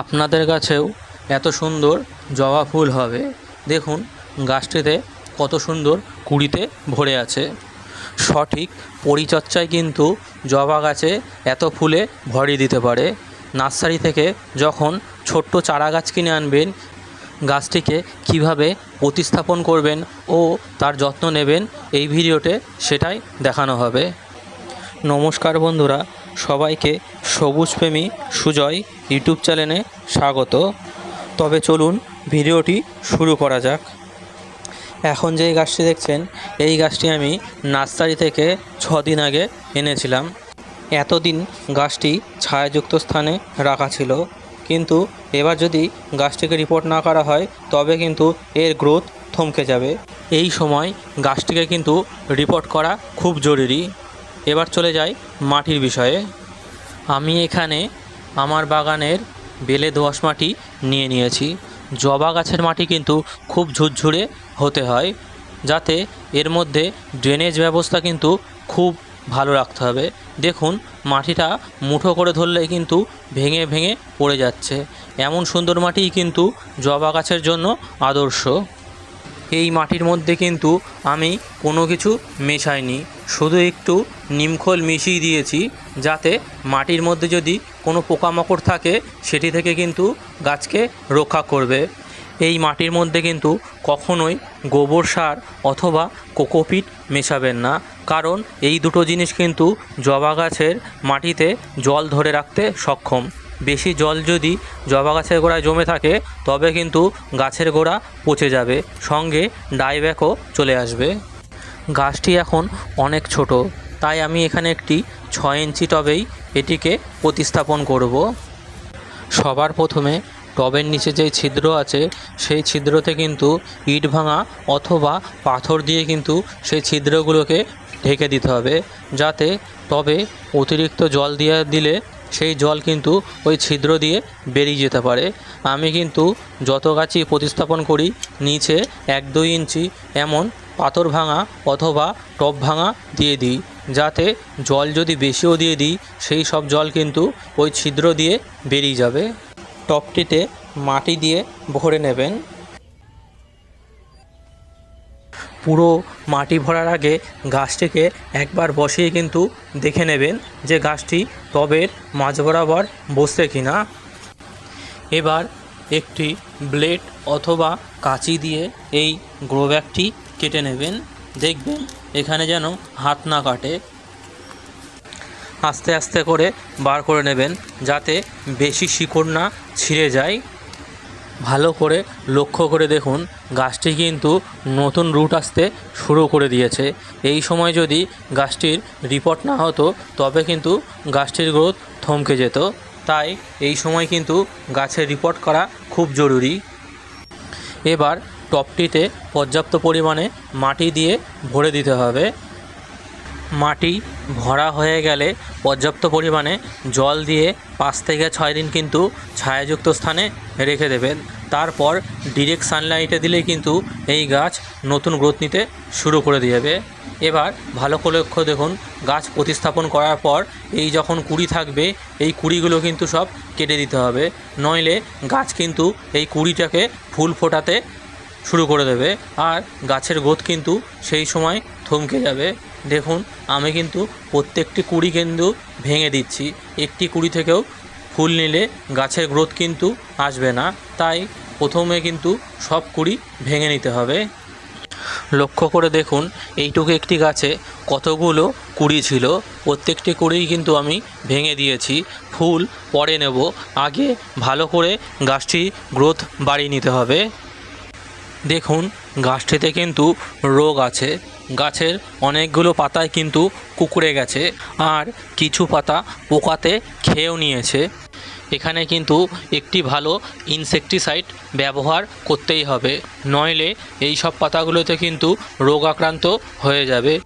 আপনাদের কাছেও এত সুন্দর জবা ফুল হবে। দেখুন, গাছটিতে কত সুন্দর কুঁড়িতে ভরে আছে। সঠিক পরিচর্যায় কিন্তু জবা গাছে এত ফুলে ভরিয়ে দিতে পারে। নার্সারি থেকে যখন ছোট্ট চারা গাছ কিনে আনবেন, গাছটিকে কীভাবে প্রতিস্থাপন করবেন ও তার যত্ন নেবেন, এই ভিডিওতে সেটাই দেখানো হবে। নমস্কার বন্ধুরা সবাইকে সবুজপ্রেমী সুজয় ইউটিউব চ্যানেলে স্বাগত। তবে চলুন ভিডিওটি শুরু করা যাক। এখন যেই গাছটি দেখছেন, এই গাছটি আমি নার্সারি থেকে দিন আগে এনেছিলাম। এতদিন গাছটি ছায়াযুক্ত স্থানে রাখা ছিল। কিন্তু এবার যদি গাছটিকে রিপোর্ট না করা হয়, তবে কিন্তু এর গ্রোথ থমকে যাবে। এই সময় গাছটিকে কিন্তু রিপোর্ট করা খুব জরুরি। এবার চলে যাই মাটির বিষয়ে। আমি এখানে আমার বাগানের বেলে দোআঁশ মাটি নিয়ে নিয়েছি। জবা গাছের মাটি কিন্তু খুব ঝুরঝুরে হতে হয়, যাতে এর মধ্যে ড্রেনেজ ব্যবস্থা কিন্তু খুব ভালো রাখতে হবে। দেখুন, মাটিটা মুঠো করে ধরলেই কিন্তু ভেঙে ভেঙে পড়ে যাচ্ছে। এমন সুন্দর মাটিই কিন্তু জবা গাছের জন্য আদর্শ। এই মাটির মধ্যে কিন্তু আমি কোনো কিছু মেশাইনি। শুধু একটু নিমখোল মিশিয়ে দিয়েছি, যাতে মাটির মধ্যে যদি কোনো পোকামাকড় থাকে, সেটি থেকে কিন্তু গাছকে রক্ষা করবে। এই মাটির মধ্যে কিন্তু কখনোই গোবর সার অথবা কোকোপিট মেশাবেন না। কারণ এই দুটো জিনিস কিন্তু জবা গাছের মাটিতে জল ধরে রাখতে সক্ষম। বেশি জল যদি জবা গাছের গোড়ায় জমে থাকে, তবে কিন্তু গাছের গোড়া পচে যাবে। সঙ্গে ডাইব্যাকও চলে আসবে। গাছটি এখন অনেক ছোট, তাই আমি এখানে একটি ছয় ইঞ্চি টবেই এটিকে প্রতিস্থাপন করব। সবার প্রথমে টবের নিচে যেই ছিদ্র আছে, সেই ছিদ্রতে কিন্তু ইট ভাঙা অথবা পাথর দিয়ে কিন্তু সেই ছিদ্রগুলোকে ঢেকে দিতে হবে, যাতে টবে অতিরিক্ত জল দিয়ে দিলে সেই জল কিন্তু ওই ছিদ্র দিয়ে বেরিয়ে যেতে পারে। আমি কিন্তু যত গাছই প্রতিস্থাপন করি, নিচে এক দুই ইঞ্চি এমন পাথর ভাঙা অথবা টব ভাঙা দিয়ে দিই, যাতে জল যদি বেশিও দিয়ে দিই, সেই সব জল কিন্তু ওই ছিদ্র দিয়ে বেরিয়ে যাবে। টবটিতে মাটি দিয়ে ভরে নেবেন। পুরো মাটি ভরার আগে গাছটিকে একবার বসিয়ে কিন্তু দেখে নেবেন যে গাছটি টবের মাঝ বরাবর বসছে কি না এবার একটি ব্লেড অথবা কাঁচি দিয়ে এই গ্রো ব্যাগটি কেটে নেবেন। দেখবেন এখানে যেন হাত না কাটে। আস্তে আস্তে করে বার করে নেবেন যাতে বেশি শিকড় না ছিঁড়ে যায়। ভালো করে লক্ষ্য করে দেখুন, গাছটি কিন্তু নতুন রুট আসতে শুরু করে দিয়েছে। এই সময় যদি গাছটির রিপোর্ট না হতো, তবে কিন্তু গাছটির গ্রোথ থমকে যেত। তাই এই সময় কিন্তু গাছের রিপোর্ট করা খুব জরুরি। এবার টপটিতে পর্যাপ্ত পরিমাণে মাটি দিয়ে ভরে দিতে হবে। মাটি ভরা হয়ে গেলে পর্যাপ্ত পরিমাণে জল দিয়ে পাঁচ থেকে ছয় দিন কিন্তু ছায়াযুক্ত স্থানে রেখে দেবেন। তারপর ডিরেক্ট সানলাইটে দিলেই কিন্তু এই গাছ নতুন গ্রোথ নিতে শুরু করে দেবে। এবার ভালো করে লক্ষ্য দেখুন, গাছ প্রতিস্থাপন করার পর এই যখন কুড়ি থাকবে, এই কুড়িগুলো কিন্তু সব কেটে দিতে হবে। নইলে গাছ কিন্তু এই কুড়িটাকে ফুল ফোটাতে শুরু করে দেবে আর গাছের গ্রোথ কিন্তু সেই সময় থমকে যাবে। দেখুন, আমি কিন্তু প্রত্যেকটি কুড়ি কিন্তু ভেঙে দিচ্ছি। একটি কুড়ি থেকেও ফুল নিলে গাছের গ্রোথ কিন্তু আসবে না। তাই প্রথমে কিন্তু সব কুড়ি ভেঙে নিতে হবে। লক্ষ্য করে দেখুন, এইটুকু একটি গাছে কতগুলো কুড়ি ছিল। প্রত্যেকটি কুড়িই কিন্তু আমি ভেঙে দিয়েছি। ফুল পরে নেব। আগে ভালো করে গাছটি গ্রোথ বাড়িয়ে নিতে হবে। দেখুন, গাছটিতে কিন্তু রোগ আছে। গাছের অনেকগুলো পাতায় কিন্তু কুকুরে গেছে আর কিছু পাতা পোকাতে খেয়েও নিয়েছে। এখানে কিন্তু একটি ভালো ইনসেকটিসাইড ব্যবহার করতেই হবে, নইলে এই সব পাতাগুলোতে কিন্তু রোগ আক্রান্ত হয়ে যাবে।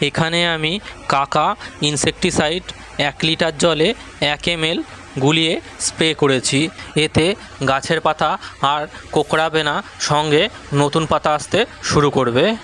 এখানে আমি কাকা ইনসেকটিসাইড এক লিটার জলে এক এমএল গুলিয়ে স্প্রে করেছি। এতে গাছের পাতা আর কোকড়াবে না, সঙ্গে নতুন পাতা আসতে শুরু করবে।